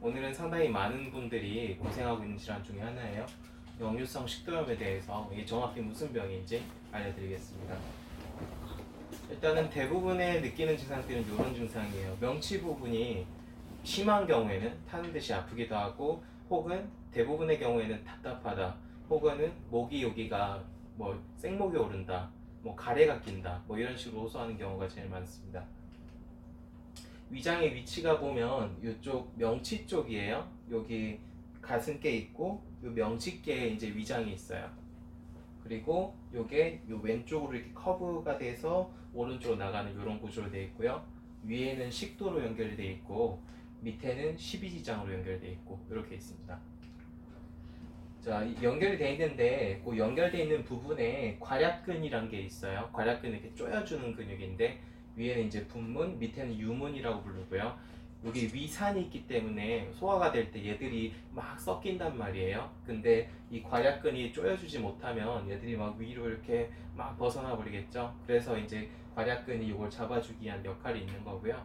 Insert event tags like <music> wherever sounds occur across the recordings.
오늘은 상당히 많은 분들이 고생하고 있는 질환 중에 하나예요. 역류성 식도염에 대해서 이게 정확히 무슨 병인지 알려드리겠습니다. 일단은 대부분의 느끼는 증상들은 이런 증상이에요. 명치 부분이 심한 경우에는 타는 듯이 아프기도 하고 혹은 대부분의 경우에는 답답하다 혹은 목이 여기가 뭐 생목이 오른다 뭐 가래가 낀다 뭐 이런 식으로 호소하는 경우가 제일 많습니다. 위장의 위치가 보면 이쪽 명치 쪽이에요. 여기 가슴께 있고 이 명치께에 이제 위장이 있어요. 그리고 요게 요 왼쪽으로 이렇게 커브가 돼서 오른쪽으로 나가는 이런 구조로 되어 있고요. 위에는 식도로 연결되어 있고 밑에는 십이지장으로 연결되어 있고 이렇게 있습니다. 자, 이 연결이 되어 있는데 그 연결되어 있는 부분에 괄약근이란 게 있어요. 괄약근 이렇게 조여주는 근육인데 위에는 이제 분문, 밑에는 유문이라고 부르고요. 여기 위산이 있기 때문에 소화가 될 때 얘들이 막 섞인단 말이에요. 근데 이 괄약근이 조여주지 못하면 얘들이 막 위로 이렇게 막 벗어나 버리겠죠. 그래서 이제 괄약근이 이걸 잡아주기 위한 역할이 있는 거고요.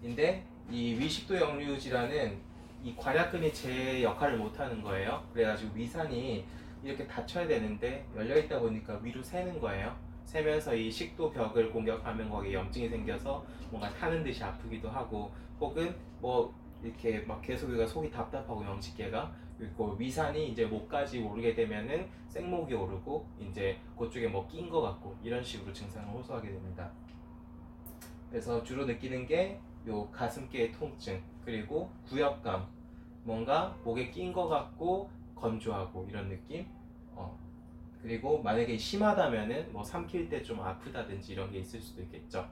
근데 이 위식도 역류 질환은 이 괄약근이 제 역할을 못하는 거예요. 그래가지고 위산이 이렇게 닫혀야 되는데 열려 있다 보니까 위로 새는 거예요. 새면서 이 식도 벽을 공격하면 거기에 염증이 생겨서 뭔가 타는 듯이 아프기도 하고 혹은 뭐 이렇게 막 계속 우리가 속이 답답하고 영식계가 그리고 위산이 이제 목까지 오르게 되면은 생목이 오르고 이제 그쪽에 뭐낀거 같고 이런 식으로 증상을 호소하게 됩니다. 그래서 주로 느끼는 게 요 가슴께의 통증 그리고 구역감 뭔가 목에 낀거 같고 건조하고 이런 느낌 어, 그리고 만약에 심하다면은 뭐 삼킬 때 좀 아프다든지 이런 게 있을 수도 있겠죠.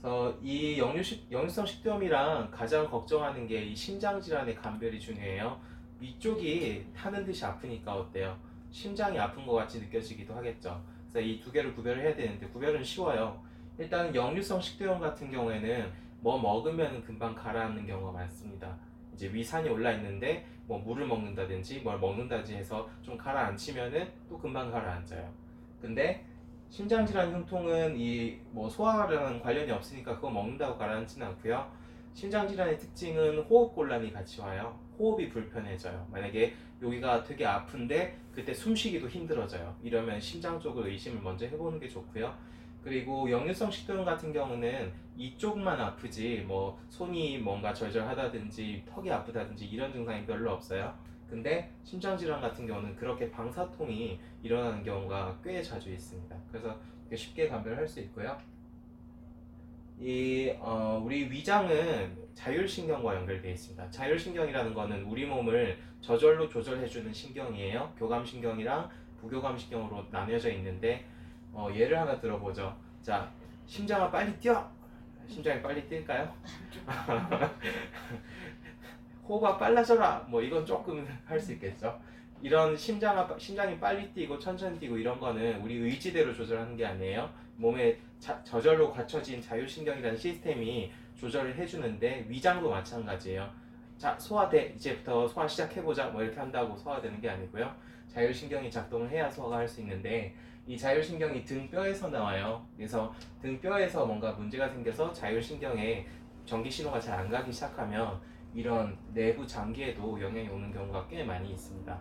그래서 이 역류식, 역류성 식도염이랑 가장 걱정하는 게 이 심장 질환의 감별이 중요해요. 위쪽이 타는 듯이 아프니까 어때요? 심장이 아픈 것 같이 느껴지기도 하겠죠. 그래서 이 두 개를 구별을 해야 되는데 구별은 쉬워요. 일단 역류성 식도염 같은 경우에는 뭐 먹으면 금방 가라앉는 경우가 많습니다. 이제 위산이 올라 있는데 뭐 물을 먹는다든지 뭘 먹는다든지 해서 좀 가라앉히면은 또 금방 가라앉아요. 근데 심장 질환 흉통은 이 뭐 소화랑 관련이 없으니까 그거 먹는다고 가라앉지는 않고요. 심장 질환의 특징은 호흡 곤란이 같이 와요. 호흡이 불편해져요. 만약에 여기가 되게 아픈데 그때 숨쉬기도 힘들어져요. 이러면 심장 쪽을 의심을 먼저 해보는 게 좋고요. 그리고 역류성 식도염 같은 경우는 이쪽만 아프지 뭐 손이 뭔가 절절하다든지 턱이 아프다든지 이런 증상이 별로 없어요. 근데 심장 질환 같은 경우는 그렇게 방사통이 일어나는 경우가 꽤 자주 있습니다. 그래서 쉽게 감별할 수 있고요. 이 어, 우리 위장은 자율신경과 연결되어 있습니다. 자율신경이라는 거는 우리 몸을 저절로 조절해주는 신경이에요. 교감신경이랑 부교감신경으로 나뉘어져 있는데 어, 예를 하나 들어보죠. 자, 심장아 빨리 뛰어. 심장이 빨리 뛸까요? <laughs> 호흡아 빨라져라. 뭐 이건 조금 할 수 있겠죠. 이런 심장 심장이 빨리 뛰고 천천히 뛰고 이런 거는 우리 의지대로 조절하는 게 아니에요. 몸에 자, 저절로 갖춰진 자율신경이라는 시스템이 조절을 해주는데 위장도 마찬가지예요. 자 소화돼 이제부터 소화 시작해보자 뭐 이렇게 한다고 소화되는 게 아니고요. 자율신경이 작동을 해야 소화가 할 수 있는데 이 자율신경이 등뼈에서 나와요. 그래서 등뼈에서 뭔가 문제가 생겨서 자율신경에 전기 신호가 잘 안 가기 시작하면 이런 내부 장기에도 영향이 오는 경우가 꽤 많이 있습니다.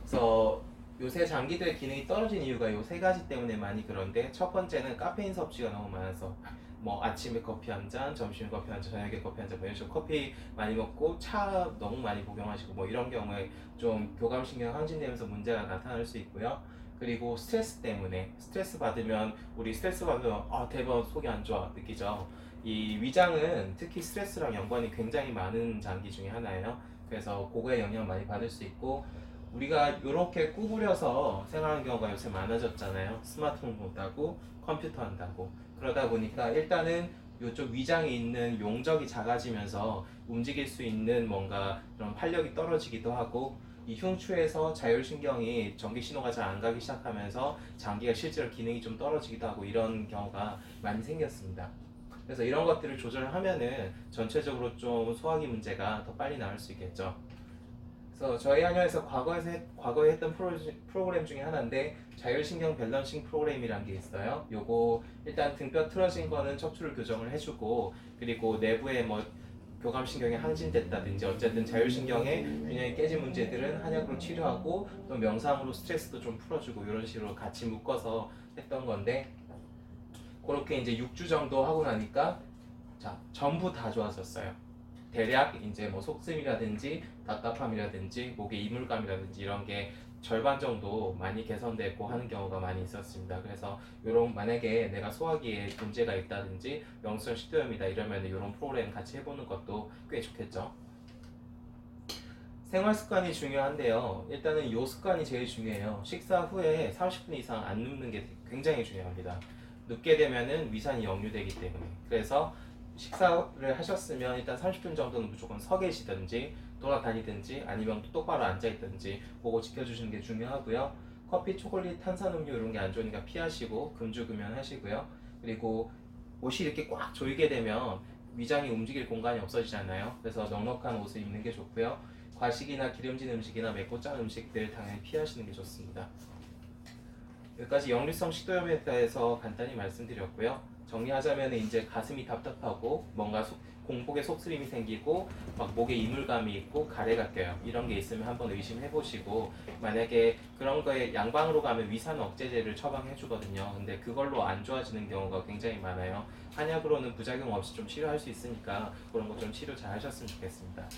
그래서 요새 장기들의 기능이 떨어진 이유가 요 세 가지 때문에 많이 그런데 첫 번째는 카페인 섭취가 너무 많아서 뭐 아침에 커피 한 잔, 점심에 커피 한 잔, 저녁에 커피 한 잔, 뭐 이런 식으로 커피 많이 먹고 차 너무 많이 복용하시고 뭐 이런 경우에 좀 교감신경 항진되면서 문제가 나타날 수 있고요. 그리고 스트레스 때문에 스트레스 받으면 우리 스트레스 받으면 아 대박 속이 안 좋아 느끼죠. 이 위장은 특히 스트레스랑 연관이 굉장히 많은 장기 중에 하나예요. 그래서 그거에 영향 많이 받을 수 있고 우리가 이렇게 구부려서 생활하는 경우가 요새 많아졌잖아요. 스마트폰 본다고 컴퓨터 한다고 그러다 보니까 일단은 이쪽 위장에 있는 용적이 작아지면서 움직일 수 있는 뭔가 그런 활력이 떨어지기도 하고 이 흉추에서 자율신경이 전기 신호가 잘 안 가기 시작하면서 장기가 실제로 기능이 좀 떨어지기도 하고 이런 경우가 많이 생겼습니다. 그래서 이런 것들을 조절하면은 전체적으로 좀 소화기 문제가 더 빨리 나을 수 있겠죠. 그래서 저희 한의원에서 과거에서 했- 과거에 했던 프로, 프로그램 중에 하나인데 자율신경 밸런싱 프로그램이란 게 있어요. 요거 일단 등뼈 틀어진 거는 척추를 교정을 해주고 그리고 내부에 뭐 교감신경이 항진됐다든지 어쨌든 자율신경의 균형이 깨진 문제들은 한약으로 치료하고 또 명상으로 스트레스도 좀 풀어주고 이런 식으로 같이 묶어서 했던 건데 그렇게 이제 6주 정도 하고 나니까 자 전부 다 좋아졌어요. 대략 이제 뭐 속쓰림이라든지 답답함이라든지 목에 이물감이라든지 이런 게 절반 정도 많이 개선되고 하는 경우가 많이 있었습니다. 그래서 요런 만약에 내가 소화기에 문제가 있다든지 명수형 식도염이다 이러면 이런 프로그램 같이 해보는 것도 꽤 좋겠죠. 생활 습관이 중요한데요. 일단은 요 습관이 제일 중요해요. 식사 후에 30분 이상 안 눕는 게 굉장히 중요합니다. 눕게 되면은 위산이 역류되기 때문에 그래서 식사를 하셨으면 일단 30분 정도는 무조건 서 계시든지 돌아다니든지 아니면 똑바로 앉아 있든지 그거 지켜주시는 게 중요하고요. 커피, 초콜릿, 탄산음료 이런 게 안 좋으니까 피하시고 금주금연 하시고요. 그리고 옷이 이렇게 꽉 조이게 되면 위장이 움직일 공간이 없어지잖아요. 그래서 넉넉한 옷을 입는 게 좋고요. 과식이나 기름진 음식이나 맵고 짠 음식들 당연히 피하시는 게 좋습니다. 여기까지 역류성 식도염에 대해서 간단히 말씀드렸고요. 정리하자면 이제 가슴이 답답하고 뭔가 속- 공복에 속쓰림이 생기고 막 목에 이물감이 있고 가래가 껴요. 이런 게 있으면 한번 의심해 보시고 만약에 그런 거에 양방으로 가면 위산 억제제를 처방해 주거든요. 근데 그걸로 안 좋아지는 경우가 굉장히 많아요. 한약으로는 부작용 없이 좀 치료할 수 있으니까 그런 거 좀 치료 잘 하셨으면 좋겠습니다.